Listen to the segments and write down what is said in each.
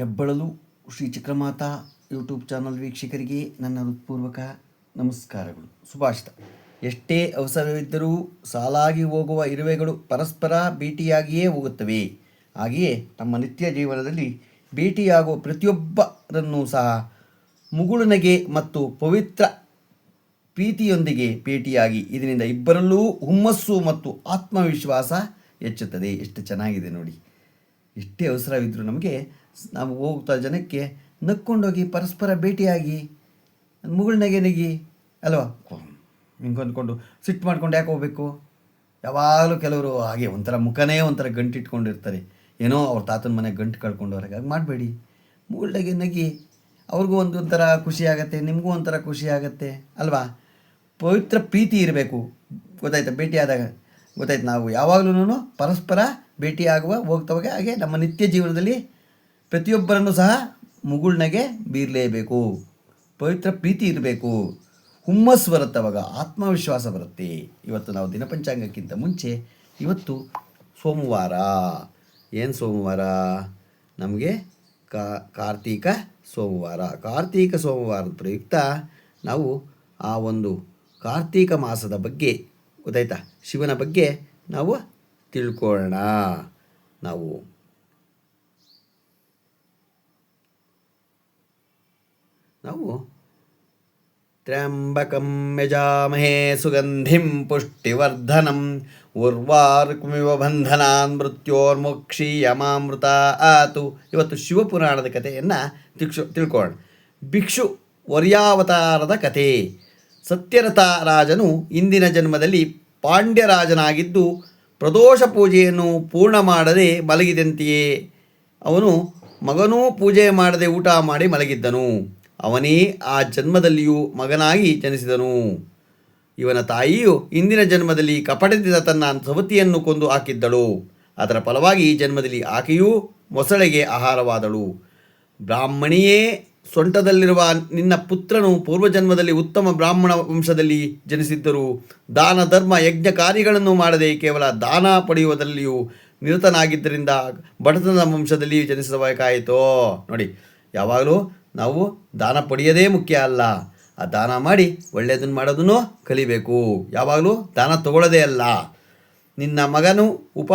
ಹೆಬ್ಬಳಲು Shri Chakramata YouTube channel ವೀಕ್ಷಕರಿಗೆ ನನ್ನ ಹೃತ್ಪೂರ್ವಕ ನಮಸ್ಕಾರಗಳು. ಸುಭಾಷಿತ. ಎಷ್ಟೇ ಅವಸರವಿದ್ದರೂ ಸಾಲಾಗಿ ಹೋಗುವ ಇರುವೆಗಳು ಪರಸ್ಪರ ಭೇಟಿಯಾಗಿಯೇ ಹೋಗುತ್ತವೆ. ಹಾಗೆಯೇ ನಮ್ಮ ನಿತ್ಯ ಜೀವನದಲ್ಲಿ ಭೇಟಿಯಾಗುವ ಪ್ರತಿಯೊಬ್ಬರನ್ನೂ ಸಹ ಮುಗುಳುನಗೆ ಮತ್ತು ಪವಿತ್ರ ಪ್ರೀತಿಯೊಂದಿಗೆ ಭೇಟಿಯಾಗಿ ಇದರಿಂದ ಇಬ್ಬರಲ್ಲೂ ಹುಮ್ಮಸ್ಸು ಮತ್ತು ಆತ್ಮವಿಶ್ವಾಸ ಹೆಚ್ಚುತ್ತದೆ. ಎಷ್ಟು ಚೆನ್ನಾಗಿದೆ ನೋಡಿ. ಎಷ್ಟೇ ಅವಸರವಿದ್ದರೂ ನಮಗೆ ನಾವು ಹೋಗ್ತಾ ಜನಕ್ಕೆ ನಕ್ಕೊಂಡೋಗಿ ಪರಸ್ಪರ ಭೇಟಿಯಾಗಿ, ಮುಗುಳ್ನಗೆ ನೆಗಿ, ಅಲ್ವಾ? ಹಿಂಗೆ ಅಂದ್ಕೊಂಡು ಸಿಟ್ಟು ಮಾಡ್ಕೊಂಡು ಯಾಕೆ ಹೋಗ್ಬೇಕು? ಯಾವಾಗಲೂ ಕೆಲವರು ಹಾಗೆ ಒಂಥರ ಮುಖನೇ ಒಂಥರ ಗಂಟು ಇಟ್ಕೊಂಡಿರ್ತಾರೆ. ಏನೋ ಅವ್ರ ತಾತನ ಮನೆ ಗಂಟು ಕಳ್ಕೊಂಡವ್ರಿಗೆ ಹಾಗೆ ಮಾಡಬೇಡಿ. ಮುಗುಳ್ನಗೆ ನಗಿ, ಅವ್ರಿಗೂ ಒಂದು ಒಂಥರ ಖುಷಿ ಆಗುತ್ತೆ, ನಿಮಗೂ ಒಂಥರ ಖುಷಿ ಆಗುತ್ತೆ, ಅಲ್ವಾ? ಪವಿತ್ರ ಪ್ರೀತಿ ಇರಬೇಕು. ಗೊತ್ತಾಯ್ತಾ? ಭೇಟಿಯಾದಾಗ ಗೊತ್ತಾಯ್ತು ನಾವು ಯಾವಾಗಲೂ ಪರಸ್ಪರ ಭೇಟಿಯಾಗುವ, ಹೋಗ್ತವಾಗ ಹಾಗೆ ನಮ್ಮ ನಿತ್ಯ ಜೀವನದಲ್ಲಿ ಪ್ರತಿಯೊಬ್ಬರನ್ನು ಸಹ ಮುಗುಳ್ನಗೆ ಬೀರಲೇಬೇಕು. ಪವಿತ್ರ ಪ್ರೀತಿ ಇರಬೇಕು. ಹುಮ್ಮಸ್ ಬರುತ್ತೆ ಅವಾಗ, ಆತ್ಮವಿಶ್ವಾಸ ಬರುತ್ತೆ. ಇವತ್ತು ನಾವು ದಿನಪಂಚಾಂಗಕ್ಕಿಂತ ಮುಂಚೆ, ಇವತ್ತು ಸೋಮವಾರ. ಏನು ಸೋಮವಾರ? ನಮಗೆ ಕಾ, ಕಾರ್ತೀಕ ಸೋಮವಾರ. ಕಾರ್ತೀಕ ಸೋಮವಾರದ ಪ್ರಯುಕ್ತ ನಾವು ಆ ಒಂದು ಕಾರ್ತೀಕ ಮಾಸದ ಬಗ್ಗೆ, ಗೊತ್ತಾಯ್ತಾ? ಶಿವನ ಬಗ್ಗೆ ನಾವು ತಿಳ್ಕೊಳ್ಳೋಣ ನಾವು ನಾವು ತ್ರ್ಯಂಬಕಂ ಯಜಾಮಹೇ ಸುಗಂಧಿಂ ಪುಷ್ಟಿವರ್ಧನಂ ಉರ್ವಾರ್ಕುಮಿವ ಬಂಧನಾನ್ ಮೃತ್ಯೋರ್ಮೋಕ್ಷೀಯಮಾಮೃತ ಆತು. ಇವತ್ತು ಶಿವಪುರಾಣದ ಕಥೆಯನ್ನು ತಿಳ್ಸು ತಿಳ್ಕೊಳ್ಳೋಣ ಭಿಕ್ಷು ವರ್ಯಾವತಾರದ ಕಥೆ. ಸತ್ಯರಥ ರಾಜನು ಇಂದಿನ ಜನ್ಮದಲ್ಲಿ ಪಾಂಡ್ಯರಾಜನಾಗಿದ್ದು ಪ್ರದೋಷ ಪೂಜೆಯನ್ನು ಪೂರ್ಣ ಮಾಡದೆ ಮಲಗಿದಂತೆಯೇ ಅವನು ಮಗನೂ ಪೂಜೆ ಮಾಡದೆ ಊಟ ಮಾಡಿ ಮಲಗಿದ್ದನು. ಅವನೇ ಆ ಜನ್ಮದಲ್ಲಿಯೂ ಮಗನಾಗಿ ಜನಿಸಿದನು. ಇವನ ತಾಯಿಯು ಇಂದಿನ ಜನ್ಮದಲ್ಲಿ ಕಪಟದಿಂದ ತನ್ನ ಸವತಿಯನ್ನು ಕೊಂದು ಹಾಕಿದ್ದಳು. ಅದರ ಫಲವಾಗಿ ಈ ಜನ್ಮದಲ್ಲಿ ಆಕೆಯೂ ಮೊಸಳೆಗೆ ಆಹಾರವಾದಳು. ಬ್ರಾಹ್ಮಣಿಯೇ, ಸೊಂಟದಲ್ಲಿರುವ ನಿನ್ನ ಪುತ್ರನು ಪೂರ್ವಜನ್ಮದಲ್ಲಿ ಉತ್ತಮ ಬ್ರಾಹ್ಮಣ ವಂಶದಲ್ಲಿ ಜನಿಸಿದ್ದರು ದಾನ, ಧರ್ಮ ಯಜ್ಞ ಕಾರ್ಯಗಳನ್ನು ಮಾಡದೆ ಕೇವಲ ದಾನ ಪಡೆಯುವುದರಲ್ಲಿಯೂ ನಿರತನಾಗಿದ್ದರಿಂದ ಬಡತನ ವಂಶದಲ್ಲಿ ಜನಿಸಬೇಕಾಯಿತೋ ನೋಡಿ, ಯಾವಾಗಲೂ ನಾವು ದಾನ ಪಡೆಯೋದೇ ಮುಖ್ಯ ಅಲ್ಲ. ಆ ದಾನ ಮಾಡಿ ಒಳ್ಳೆಯದನ್ನು ಮಾಡೋದನ್ನು ಕಲಿಬೇಕು. ಯಾವಾಗಲೂ ದಾನ ತಗೊಳ್ಳೋದೇ ಅಲ್ಲ. ನಿನ್ನ ಮಗನು ಉಪ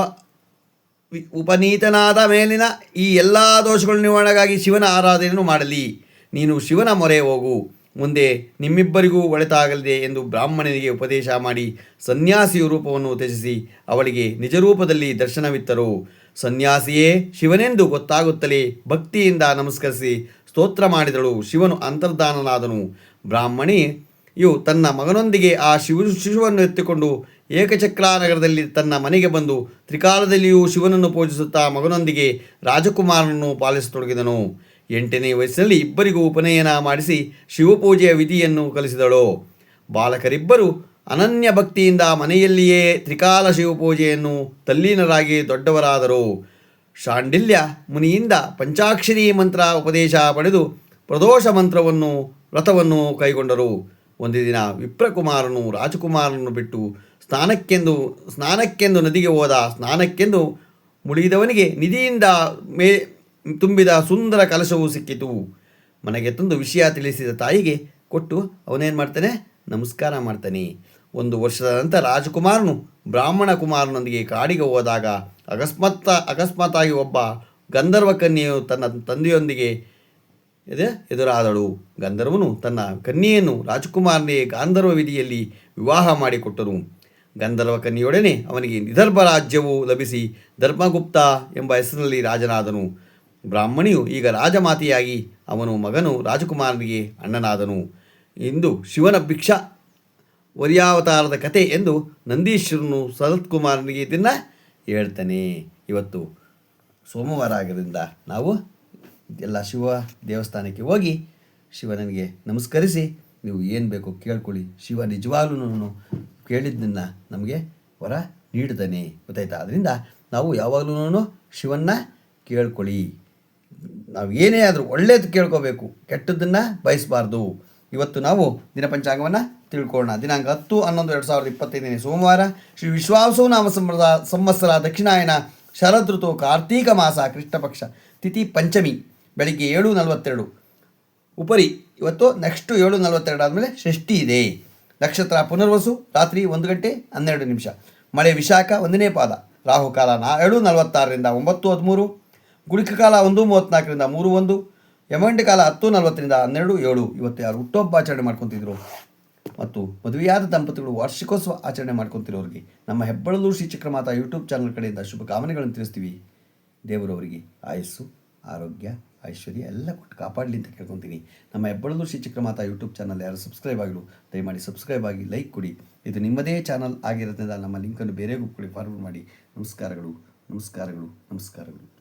ಉಪನೀತನಾದ ಮೇಲಿನ ಈ ಎಲ್ಲ ದೋಷಗಳ ನಿವಾರಣೆಗಾಗಿ ಶಿವನ ಆರಾಧನೆಯನ್ನು ಮಾಡಲಿ. ನೀನು ಶಿವನ ಮೊರೆ ಹೋಗು. ಮುಂದೆ ನಿಮ್ಮಿಬ್ಬರಿಗೂ ಒಳಿತಾಗಲಿದೆ ಎಂದು ಬ್ರಾಹ್ಮಣನಿಗೆ ಉಪದೇಶ ಮಾಡಿ ಸನ್ಯಾಸಿಯ ರೂಪವನ್ನು ತ್ಯಜಿಸಿ ಅವಳಿಗೆ ನಿಜ ರೂಪದಲ್ಲಿ ದರ್ಶನವಿತ್ತರು. ಸನ್ಯಾಸಿಯೇ ಶಿವನೆಂದು ಗೊತ್ತಾಗುತ್ತಲೇ ಭಕ್ತಿಯಿಂದ ನಮಸ್ಕರಿಸಿ ಸ್ತೋತ್ರ ಮಾಡಿದಳು, ಶಿವನು ಅಂತರ್ಧಾನನಾದನು. ಬ್ರಾಹ್ಮಣಿ, ಇವು ತನ್ನ ಮಗನೊಂದಿಗೆ ಆ ಶಿವ ಶಿಶುವನ್ನು ಎತ್ತಿಕೊಂಡು ಏಕಚಕ್ರಾನಗರದಲ್ಲಿ ತನ್ನ ಮನೆಗೆ ಬಂದು ತ್ರಿಕಾಲದಲ್ಲಿಯೂ ಶಿವನನ್ನು ಪೂಜಿಸುತ್ತಾ ಮಗನೊಂದಿಗೆ ರಾಜಕುಮಾರನನ್ನು ಪಾಲಿಸತೊಡಗಿದನು. ಎಂಟನೇ ವಯಸ್ಸಿನಲ್ಲಿ ಇಬ್ಬರಿಗೂ ಉಪನಯನ ಮಾಡಿಸಿ ಶಿವಪೂಜೆಯ ವಿಧಿಯನ್ನು ಕಲಿಸಿದಳು. ಬಾಲಕರಿಬ್ಬರು ಅನನ್ಯ ಭಕ್ತಿಯಿಂದ ಮನೆಯಲ್ಲಿಯೇ ತ್ರಿಕಾಲ ಶಿವಪೂಜೆಯನ್ನು ತಲ್ಲೀನರಾಗಿ ದೊಡ್ಡವರಾದರು. ಶಾಂಡಿಲ್ಯ ಮುನಿಯಿಂದ ಪಂಚಾಕ್ಷರಿ ಮಂತ್ರ ಉಪದೇಶ ಪಡೆದು ಪ್ರದೋಷ ಮಂತ್ರವನ್ನು, ವ್ರತವನ್ನು ಕೈಗೊಂಡರು. ಒಂದು ದಿನ ವಿಪ್ರಕುಮಾರನು ರಾಜಕುಮಾರನನ್ನು ಬಿಟ್ಟು ಸ್ನಾನಕ್ಕೆಂದು ಸ್ನಾನಕ್ಕೆಂದು ನದಿಗೆ ಹೋದ, ಸ್ನಾನಕ್ಕೆಂದು ಮುಳುಗಿದವನಿಗೆ ನಿಧಿಯಿಂದ ಮೇ, ತುಂಬಿದ ಸುಂದರ ಕಲಶವು ಸಿಕ್ಕಿತು. ಮನೆಗೆ ತಂದು ವಿಷಯ ತಿಳಿಸಿದ ತಾಯಿಗೆ ಕೊಟ್ಟು ಅವನೇನು ಮಾಡ್ತಾನೆ? ನಮಸ್ಕಾರ ಮಾಡ್ತಾನೆ. ಒಂದು ವರ್ಷದ ನಂತರ ರಾಜಕುಮಾರನು ಬ್ರಾಹ್ಮಣ ಕುಮಾರನೊಂದಿಗೆ ಕಾಡಿಗೆ ಹೋದಾಗ ಅಕಸ್ಮಾತ್ ಅಕಸ್ಮಾತ್ತಾಗಿ ಒಬ್ಬ ಗಂಧರ್ವ ಕನ್ಯೆಯು ತನ್ನ ತಂದೆಯೊಂದಿಗೆ ಇದೆ, ಎದುರಾದಳು. ಗಂಧರ್ವನು ತನ್ನ ಕನ್ಯೆಯನ್ನು ರಾಜಕುಮಾರನಿಗೆ ಗಾಂಧರ್ವ ವಿಧಿಯಲ್ಲಿ ವಿವಾಹ ಮಾಡಿಕೊಟ್ಟನು. ಗಂಧರ್ವ ಕನ್ಯೆಯೊಡನೆ ಅವನಿಗೆ ನಿದರ್ಭ ರಾಜ್ಯವು ಲಭಿಸಿ ಧರ್ಮಗುಪ್ತ ಎಂಬ ಹೆಸರಿನಲ್ಲಿ ರಾಜನಾದನು. ಬ್ರಾಹ್ಮಣಿಯು ಈಗ ರಾಜಮಾತೆಯಾಗಿ ಅವನು ಮಗನು ರಾಜಕುಮಾರನಿಗೆ ಅಣ್ಣನಾದನು. ಇಂದು ಶಿವನ ಭಿಕ್ಷಾ ವರ್ಯಾವತಾರದ ಕತೆ ಎಂದು ನಂದೀಶ್ವರನು ಸರತ್ಕುಮಾರನಿಗೆ ಇದನ್ನು ಹೇಳ್ತಾನೆ. ಇವತ್ತು ಸೋಮವಾರ ಆಗಿರೋದ್ರಿಂದ ನಾವು ಎಲ್ಲ ಶಿವ ದೇವಸ್ಥಾನಕ್ಕೆ ಹೋಗಿ ಶಿವನಿಗೆ ನಮಸ್ಕರಿಸಿ, ನೀವು ಏನು ಬೇಕೋ ಕೇಳ್ಕೊಳ್ಳಿ. ಶಿವ ನಿಜವಾಗ್ಲೂ ಕೇಳಿದ್ದನ್ನು ನಮಗೆ ವರ ನೀಡ್ತಾನೆ. ಗೊತ್ತಾಯ್ತಾ? ಅದರಿಂದ ನಾವು ಯಾವಾಗಲೂ ಶಿವನ್ನ ಕೇಳ್ಕೊಳ್ಳಿ. ನಾವು ಏನೇ ಆದರೂ ಒಳ್ಳೇದು ಕೇಳ್ಕೋಬೇಕು. ಕೆಟ್ಟದ್ದನ್ನು ಬಯಸಬಾರ್ದು. ಇವತ್ತು ನಾವು ದಿನಪಂಚಾಂಗವನ್ನು ತಿಳ್ಕೊಳ್ಳೋಣ. ದಿನಾಂಕ ಹತ್ತು, ಹನ್ನೊಂದು, ಎರಡು ಸಾವಿರದ ಇಪ್ಪತ್ತೈದನೇ ಸೋಮವಾರ ಶ್ರೀ ವಿಶ್ವಾಸು ನಾಮ ಸಂವತ್ಸರ ಸಂವತ್ಸರ ದಕ್ಷಿಣಾಯನ ಶರದೃತು ಕಾರ್ತೀಕ ಮಾಸ ಕೃಷ್ಣ ಪಕ್ಷ ತಿಥಿ ಪಂಚಮಿ ಬೆಳಿಗ್ಗೆ ಏಳು ನಲವತ್ತೆರಡು. ಉಪರಿ ಇವತ್ತು ನೆಕ್ಸ್ಟು ಏಳು ನಲವತ್ತೆರಡು ಆದಮೇಲೆ ಷಷ್ಠಿ ಇದೆ. ನಕ್ಷತ್ರ ಪುನರ್ವಸು ರಾತ್ರಿ ಒಂದು ಗಂಟೆ ಹನ್ನೆರಡು ನಿಮಿಷ. ಮಳೆ ವಿಶಾಖ ಒಂದನೇ ಪಾದ. ರಾಹುಕಾಲ ನಾ ಏಳು ನಲವತ್ತಾರರಿಂದ ಒಂಬತ್ತು ಹದಿಮೂರು. ಗುಳಿಕ ಕಾಲ ಒಂದು ಮೂವತ್ತ್ನಾಲ್ಕರಿಂದ ಮೂರು ಒಂದು. ಯಮಗಂಟೆ ಕಾಲ ಹತ್ತು ನಲವತ್ತರಿಂದ ಹನ್ನೆರಡು, ಏಳು, ಇವತ್ತು ಯಾರು ಹುಟ್ಟುಹಬ್ಬ ಆಚರಣೆ ಮಾಡ್ಕೊತಿದ್ರು. ಮತ್ತು ಮದುವೆಯಾದ ದಂಪತಿಗಳು ವಾರ್ಷಿಕೋತ್ಸವ ಆಚರಣೆ ಮಾಡ್ಕೊತಿರೋರಿಗೆ ನಮ್ಮ ಹೆಬ್ಬಳಲೂರು ಶ್ರೀ ಚಕ್ರಮಾತಾ ಯೂಟ್ಯೂಬ್ ಚಾನಲ್ ಕಡೆಯಿಂದ ಶುಭಕಾಮನೆಗಳನ್ನು ತಿಳಿಸ್ತೀವಿ. ದೇವರವರಿಗೆ ಆಯಸ್ಸು, ಆರೋಗ್ಯ, ಐಶ್ವರ್ಯ ಎಲ್ಲ ಕೊಟ್ಟು ಕಾಪಾಡಲಿ ಅಂತ ಕೇಳ್ಕೊತೀನಿ. ನಮ್ಮ ಹೆಬ್ಬಳಲು ಶ್ರೀ ಚಕ್ರಮಾತಾ ಯೂಟ್ಯೂಬ್ ಚಾನಲ್ ಯಾರು ಸಬ್ಸ್ಕ್ರೈಬ್ ಆಗಿರು ದಯಮಾಡಿ ಸಬ್ಸ್ಕ್ರೈಬ್ ಆಗಿ ಲೈಕ್ ಕೊಡಿ. ಇದು ನಿಮ್ಮದೇ ಚಾನಲ್ ಆಗಿರೋದ್ರಿಂದ ನಮ್ಮ ಲಿಂಕನ್ನು ಬೇರೆಗೂ ಕೊಡಿ ಫಾರ್ವರ್ಡ್ ಮಾಡಿ. ನಮಸ್ಕಾರಗಳು ನಮಸ್ಕಾರಗಳು ನಮಸ್ಕಾರಗಳು.